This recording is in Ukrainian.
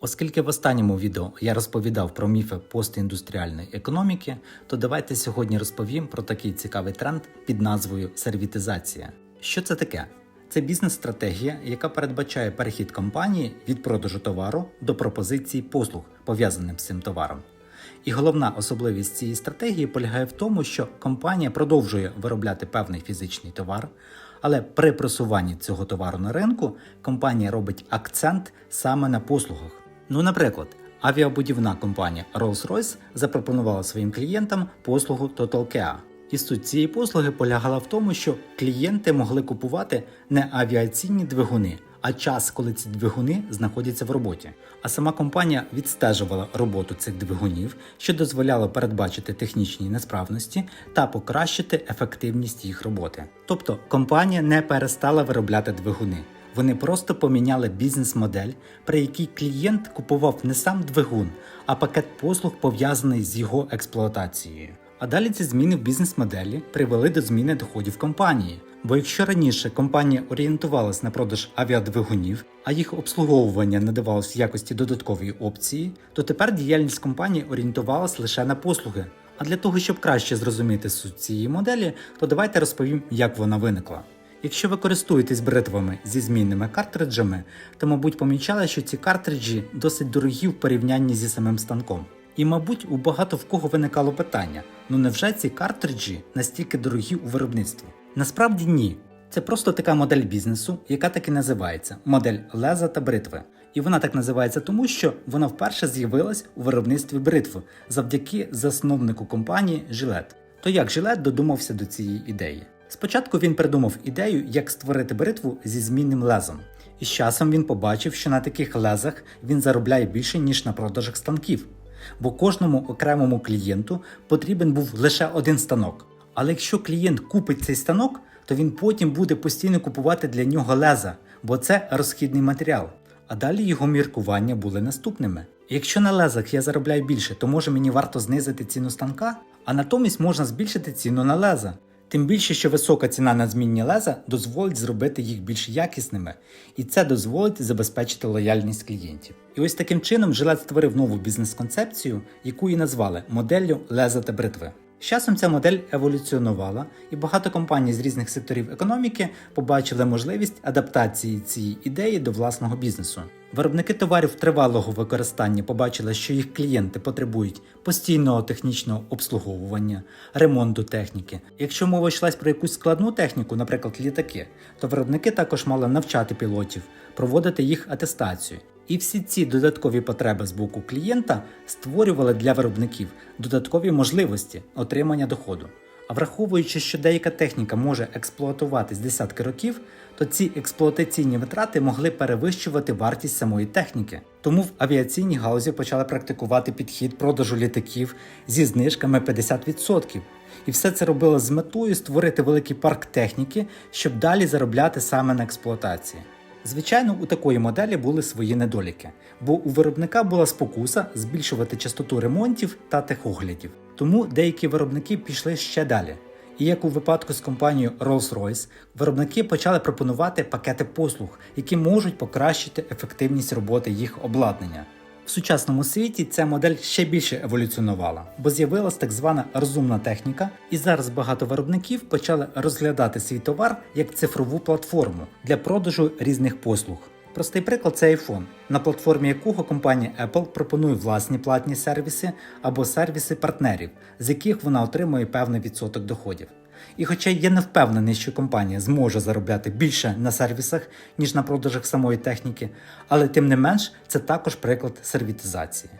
Оскільки в останньому відео я розповідав про міфи постіндустріальної економіки, то давайте сьогодні розповім про такий цікавий тренд під назвою сервітизація. Що це таке? Це бізнес-стратегія, яка передбачає перехід компанії від продажу товару до пропозиції послуг, пов'язаних з цим товаром. І головна особливість цієї стратегії полягає в тому, що компанія продовжує виробляти певний фізичний товар, але при просуванні цього товару на ринку компанія робить акцент саме на послугах. Ну, наприклад, авіабудівна компанія Rolls-Royce запропонувала своїм клієнтам послугу TotalCare. І суть цієї послуги полягала в тому, що клієнти могли купувати не авіаційні двигуни, а час, коли ці двигуни знаходяться в роботі. А сама компанія відстежувала роботу цих двигунів, що дозволяло передбачити технічні несправності та покращити ефективність їх роботи. Тобто компанія не перестала виробляти двигуни. Вони просто поміняли бізнес-модель, при якій клієнт купував не сам двигун, а пакет послуг пов'язаний з його експлуатацією. А далі ці зміни в бізнес-моделі привели до зміни доходів компанії. Бо якщо раніше компанія орієнтувалась на продаж авіадвигунів, а їх обслуговування надавалось в якості додаткової опції, то тепер діяльність компанії орієнтувалась лише на послуги. А для того, щоб краще зрозуміти суть цієї моделі, то давайте розповім, як вона виникла. Якщо ви користуєтесь бритвами зі змінними картриджами, то, мабуть, помічали, що ці картриджі досить дорогі в порівнянні зі самим станком. І, мабуть, у багато в кого виникало питання: ну невже ці картриджі настільки дорогі у виробництві? Насправді ні. Це просто така модель бізнесу, яка так і називається модель леза та бритви. І вона так називається тому, що вона вперше з'явилась у виробництві бритви завдяки засновнику компанії Gillette. То як Gillette додумався до цієї ідеї? Спочатку він придумав ідею, як створити бритву зі змінним лезом. І з часом він побачив, що на таких лезах він заробляє більше, ніж на продажах станків. Бо кожному окремому клієнту потрібен був лише один станок. Але якщо клієнт купить цей станок, то він потім буде постійно купувати для нього леза, бо це розхідний матеріал. А далі його міркування були наступними: якщо на лезах я заробляю більше, то може мені варто знизити ціну станка, а натомість можна збільшити ціну на леза. Тим більше, що висока ціна на змінні леза дозволить зробити їх більш якісними, і це дозволить забезпечити лояльність клієнтів. І ось таким чином Жилет створив нову бізнес-концепцію, яку і назвали моделлю леза та бритви. З часом ця модель еволюціонувала, і багато компаній з різних секторів економіки побачили можливість адаптації цієї ідеї до власного бізнесу. Виробники товарів тривалого використання побачили, що їх клієнти потребують постійного технічного обслуговування, ремонту техніки. Якщо мова йшлась про якусь складну техніку, наприклад, літаки, то виробники також мали навчати пілотів, проводити їх атестацію. І всі ці додаткові потреби з боку клієнта створювали для виробників додаткові можливості отримання доходу. А враховуючи, що деяка техніка може експлуатуватись десятки років, то ці експлуатаційні витрати могли перевищувати вартість самої техніки. Тому в авіаційній галузі почали практикувати підхід продажу літаків зі знижками 50%. І все це робило з метою створити великий парк техніки, щоб далі заробляти саме на експлуатації. Звичайно, у такої моделі були свої недоліки, бо у виробника була спокуса збільшувати частоту ремонтів та техоглядів. Тому деякі виробники пішли ще далі. І як у випадку з компанією Rolls-Royce, виробники почали пропонувати пакети послуг, які можуть покращити ефективність роботи їх обладнання. В сучасному світі ця модель ще більше еволюціонувала, бо з'явилась так звана розумна техніка, і зараз багато виробників почали розглядати свій товар як цифрову платформу для продажу різних послуг. Простий приклад це iPhone, на платформі якого компанія Apple пропонує власні платні сервіси або сервіси партнерів, з яких вона отримує певний відсоток доходів. І хоча я не впевнений, що компанія зможе заробляти більше на сервісах, ніж на продажах самої техніки, але тим не менш це також приклад сервітизації.